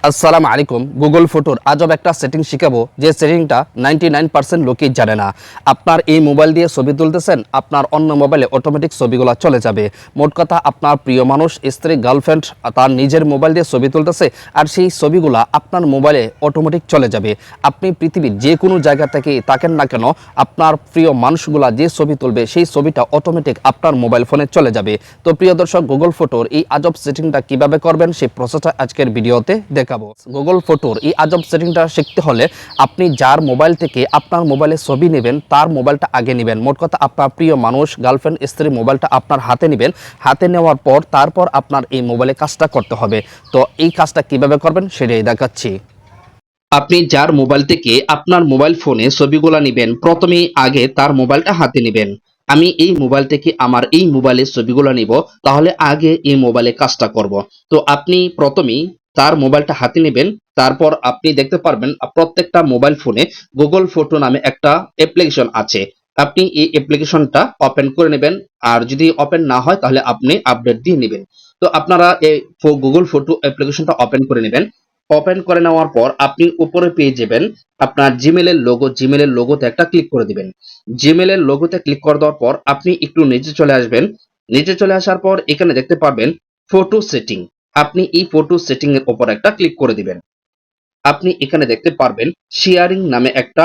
আসসালামু আলাইকুম গুগল ফটোর আজব একটা সেটিং শিখাবো, যে সেটিংটা নাইনটি নাইন পার্সেন্ট লোকেই জানে না। আপনার এই মোবাইল দিয়ে ছবি তুলতেছেন, আপনার অন্য মোবাইলে অটোমেটিক ছবিগুলো চলে যাবে। মোট কথা, আপনার প্রিয় মানুষ, স্ত্রী গার্লফ্রেন্ড তার নিজের মোবাইল দিয়ে ছবি তুলতেছে, আর সেই ছবিগুলো আপনার মোবাইলে অটোমেটিক চলে যাবে। আপনি পৃথিবীর যে কোনো জায়গা থেকে তাকেন না কেন, আপনার প্রিয় মানুষগুলা যে ছবি তুলবে, সেই ছবিটা অটোমেটিক আপনার মোবাইল ফোনে চলে যাবে। তো প্রিয় দর্শক গুগল ফটোর এই আজব সেটিংটা কীভাবে করবেন, সেই প্রসেসটা আজকের ভিডিওতে দেখাবো। গুগল ফটোর এই আজব সেটিংটা শিখতে হলে আপনি যার মোবাইল থেকে আপনার মোবাইলে ছবি নেবেন, তার মোবাইলটা আগে নেবেন। মোট কথা আপনার প্রিয় মানুষ গার্লফ্রেন্ড স্ত্রী মোবাইলটা আপনার হাতে নেবেন। হাতে নেওয়ার পর তারপর আপনার এই মোবাইলে কাজটা করতে হবে। তো এই কাজটা কীভাবে করবেন সেটাই দেখাচ্ছি। আপনি যার মোবাইল থেকে আপনার মোবাইল ফোনে ছবিগুলো নেবেন প্রথমে আগে তার মোবাইলটা হাতে নেবেন। আমি এই মোবাইল থেকে আমার এই মোবাইলের ছবিগুলো নিব, তাহলে আগে এই মোবাইলে কাজটা করব। তো আপনি প্রথমেই তার মোবাইলটা হাতে নেবেন, তারপর আপনি দেখতে পারবেন প্রত্যেকটা মোবাইল ফোনে গুগল ফটো নামে একটা অ্যাপ্লিকেশন আছে। আপনি এই অ্যাপ্লিকেশনটা ওপেন করে নেবেন, আর যদি ওপেন না হয়, তাহলে আপনি আপডেট দিয়ে নেবেন। তো আপনারা এই গুগল ফটো অ্যাপ্লিকেশনটা ওপেন করে নেবেন। ওপেন করে নেওয়ার পর আপনি উপরে পেয়ে যাবেন আপনার জিমেলের লোগো জিমেলের লোগোতে একটা ক্লিক করে দিবেন। জিমেলের লোগোতে ক্লিক করে দেওয়ার পর আপনি একটু নিচে চলে আসবেন। নিচে চলে আসার পর এখানে দেখতে পারবেন ফটো সেটিং আপনি এই ফটো সেটিং এর উপর একটা ক্লিক করে দিবেন। আপনি এখানে দেখতে পারবেন শেয়ারিং নামে একটা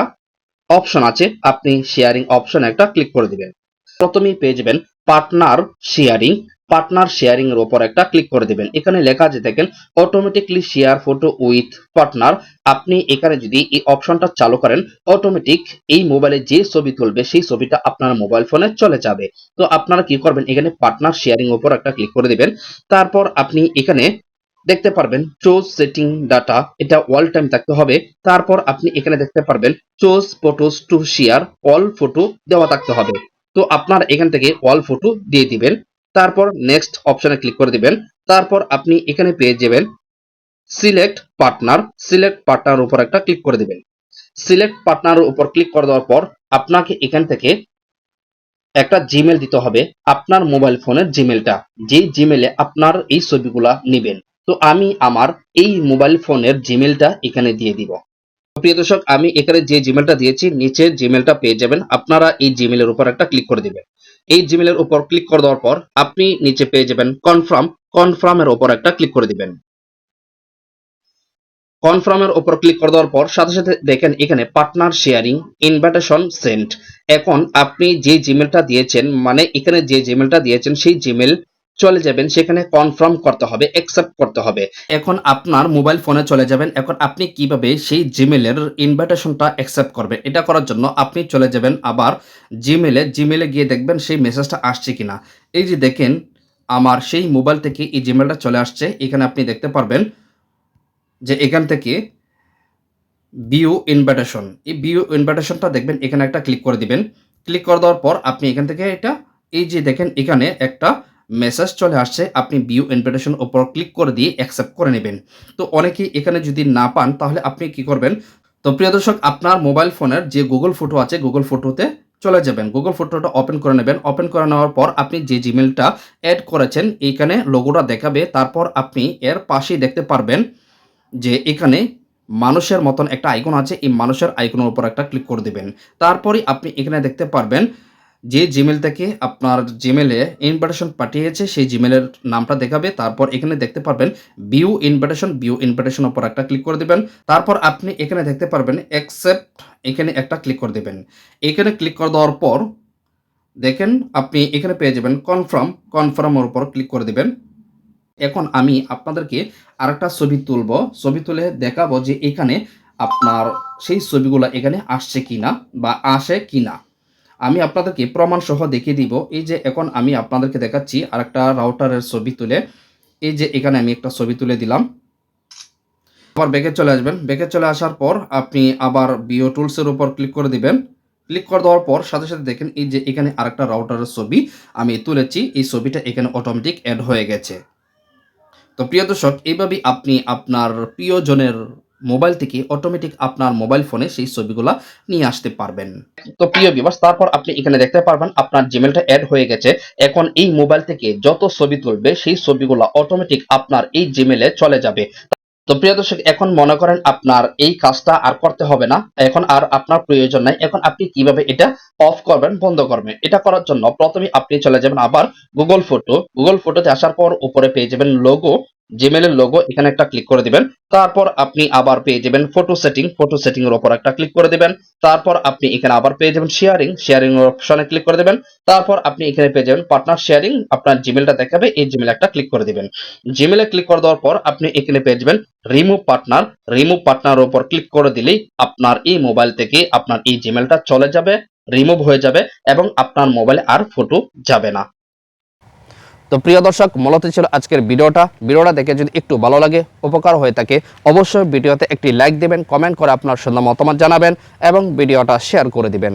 অপশন আছে। আপনি শেয়ারিং অপশন একটা ক্লিক করে দিবেন। প্রথমেই পেয়ে যাবেন পার্টনার শেয়ারিং পার্টনার শেয়ারিং এর উপর একটা ক্লিক করে দিবেন। এখানে লেখা আছে, দেখেন automatically share photo with partner আপনি এখানে যদি এই অপশনটা চালু করেন অটোমেটিক এই মোবাইলে যে ছবি তুলবে, সেই ছবিটা আপনার মোবাইল ফোনে চলে যাবে। তো আপনারা কি করবেন, এখানে পার্টনার শেয়ারিং উপর একটা ক্লিক করে দিবেন। তারপর আপনি এখানে দেখতে পারবেন চোজ সেটিং ডাটা এটা অল টাইম থাকতে হবে। তারপর আপনি এখানে দেখতে পারবেন choose photos to share all photo দেওয়া থাকতে হবে। তো আপনার এখান থেকে অল ফটো দিয়ে দিবেন। তারপর নেক্সট অপশনে ক্লিক করে দিবেন। তারপর আপনি এখানে পেয়ে যাবেন সিলেক্ট পার্টনার সিলেক্ট পার্টনার উপর একটা ক্লিক করে দিবেন। সিলেক্ট পার্টনার উপর ক্লিক করে দেওয়ার পর আপনাকে এখান থেকে একটা জিমেল দিতে হবে, আপনার মোবাইল ফোনের জিমেলটা যে জিমেলে আপনার এই ছবিগুলা নেবেন। তো আমি আমার এই মোবাইল ফোনের জিমেলটা এখানে দিয়ে দিব। প্রিয় দর্শক, আমি এখানে যে জিমেলটা দিয়েছি, নিচে জিমেলটা পেয়ে যাবেন। আপনারা এই জিমেলের উপর একটা ক্লিক করে দিবেন। এই জিমেলের উপর ক্লিক করে দেওয়ার পর আপনি নিচে পেয়ে যাবেন কনফার্ম কনফার্মের উপর একটা ক্লিক করে দিবেন। কনফার্মের উপর ক্লিক করে দেওয়ার পর সাথে সাথে দেখেন এখানে পার্টনার শেয়ারিং ইনভাইটেশন সেন্ট এখন আপনি যে জিমেলটা দিয়েছেন মানে এখানে যে জিমেলটা দিয়েছেন, সেই জিমেল চলে যাবেন, সেখানে কনফার্ম করতে হবে অ্যাকসেপ্ট করতে হবে। এখন আপনার মোবাইল ফোনে চলে যাবেন, এখন আপনি কীভাবে সেই জিমেলের ইনভাইটেশনটা অ্যাকসেপ্ট করবেন? এটা করার জন্য আপনি চলে যাবেন আবার জিমেলে জিমেলে গিয়ে দেখবেন সেই মেসেজটা আসছে কিনা। এই যে দেখেন, আমার সেই মোবাইল থেকে এই জিমেলটা চলে আসছে, এখানে আপনি দেখতে পারবেন যে এখান থেকে বিউ ইনভাইটেশন এই বিউ ইনভাইটেশনটা দেখবেন, এখানে একটা ক্লিক করে দিবেন। ক্লিক করে দেওয়ার পর আপনি এখান থেকে এটা, এই যে দেখেন, এখানে একটা মেসেজ চলে আসছে, আপনি বিউ ইনভিটেশন ওপর ক্লিক করে দিয়ে অ্যাকসেপ্ট করে নেবেন। তো অনেকে এখানে যদি না পান, তাহলে আপনি কি করবেন? তো প্রিয় দর্শক, আপনার মোবাইল ফোনের যে গুগল ফটো আছে গুগল ফটোতে চলে যাবেন। গুগল ফটোটা ওপেন করে নেবেন। ওপেন করে নেওয়ার পর আপনি যে জিমেলটা অ্যাড করেছেন, এইখানে লোগোটা দেখাবে। তারপর আপনি এর পাশেই দেখতে পারবেন যে এখানে মানুষের মতন একটা আইকন আছে। এই মানুষের আইকনের উপর একটা ক্লিক করে দেবেন। তারপরে আপনি এখানে দেখতে পারবেন যে জিমেল থেকে আপনার জিমেলে ইনভিটেশন পাঠিয়েছে, সেই জিমেলের নামটা দেখাবে, তারপর এখানে দেখতে পারবেন বিউ ইনভিটেশন বিউ ইনভিটেশন ওপর একটা ক্লিক করে দেবেন। তারপর আপনি এখানে দেখতে পারবেন অ্যাকসেপ্ট এখানে একটা ক্লিক করে দেবেন। এখানে ক্লিক করে দেওয়ার পর দেখেন আপনি এখানে পেয়ে যাবেন কনফার্ম কনফার্মের উপর ক্লিক করে দেবেন। এখন আমি আপনাদেরকে আরেকটা ছবি তুলব। ছবি তুলে দেখাবো যে এখানে আপনার সেই ছবিগুলো এখানে আসছে কিনা বা আসে কিনা। আমি আপনাদেরকে প্রমাণ সহ দেখিয়ে দিব। এই যে এখন আমি আপনাদেরকে দেখাচ্ছি আরেকটা রাউটারের ছবি তুলে। এই যে এখানে আমি একটা ছবি তুলে দিলাম। আবার ব্যাকে চলে আসবেন। ব্যাকে চলে আসার পর আপনি আবার বিও টুলসের উপর ক্লিক করে দিবেন। ক্লিক করে দেওয়ার পর সাথে সাথে দেখেন এই যে এখানে আরেকটা রাউটারের ছবি আমি তুলেছি। এই ছবিটা এখানে অটোমেটিক অ্যাড হয়ে গেছে। তো প্রিয় দর্শক, এইভাবেই আপনি আপনার প্রিয়জনের মোবাইল থেকে অটোমেটিক আপনার মোবাইল ফোনে সেই ছবিগুলা নিয়ে আসতে পারবেন। তো প্রিয় বিবাস তারপর আপনি এখানে দেখতে পারবেন আপনার জিমেলটা অ্যাড হয়ে গেছে। এখন এই মোবাইল থেকে যত ছবি তুলবে, সেই ছবিগুলা অটোমেটিক আপনার এই জিমেলে চলে যাবে। তো প্রিয় দর্শক, এখন মনে করেন আপনার এই কাজটা আর করতে হবে না। এখন আর আপনার প্রয়োজন নাই। এখন আপনি কীভাবে এটা অফ করবেন, বন্ধ করবেন? এটা করার জন্য প্রথমে আপনি চলে যাবেন আবার গুগল ফটো গুগল ফটোতে আসার পর উপরে পেয়ে যাবেন লোগো জিমেলের লোগো এখানে একটা ক্লিক করে দিবেন। তারপর আপনি আবার পেয়ে যাবেন ফটো সেটিং ফটো সেটিং এর উপর একটা ক্লিক করে দিবেন। তারপর আপনি এখানে আবার পেয়ে যাবেন শেয়ারিং শেয়ারিং এর অপশনে ক্লিক করে দিবেন। তারপর আপনি এখানে পেয়ে যাবেন পার্টনার শেয়ারিং আপনার জিমেলটা দেখাবে, এই জিমেল একটা ক্লিক করে দিবেন। জিমেলে ক্লিক করে দেওয়ার পর আপনি এখানে পেয়ে যাবেন রিমুভ পার্টনার রিমুভ পার্টনার উপর ক্লিক করে দিলেই আপনার এই মোবাইল থেকে আপনার এই জিমেলটা চলে যাবে রিমুভ হয়ে যাবে এবং আপনার মোবাইলে আর ফটো যাবে না। তো প্রিয় দর্শক, মূলত ছিল আজকের ভিডিওটা। ভিডিওটা দেখে যদি একটু ভালো লাগে, উপকার হয়ে থাকে, অবশ্যই ভিডিওতে একটি লাইক দেবেন কমেন্ট করে আপনার সুন্দর মতামত জানাবেন এবং ভিডিওটা শেয়ার করে দিবেন।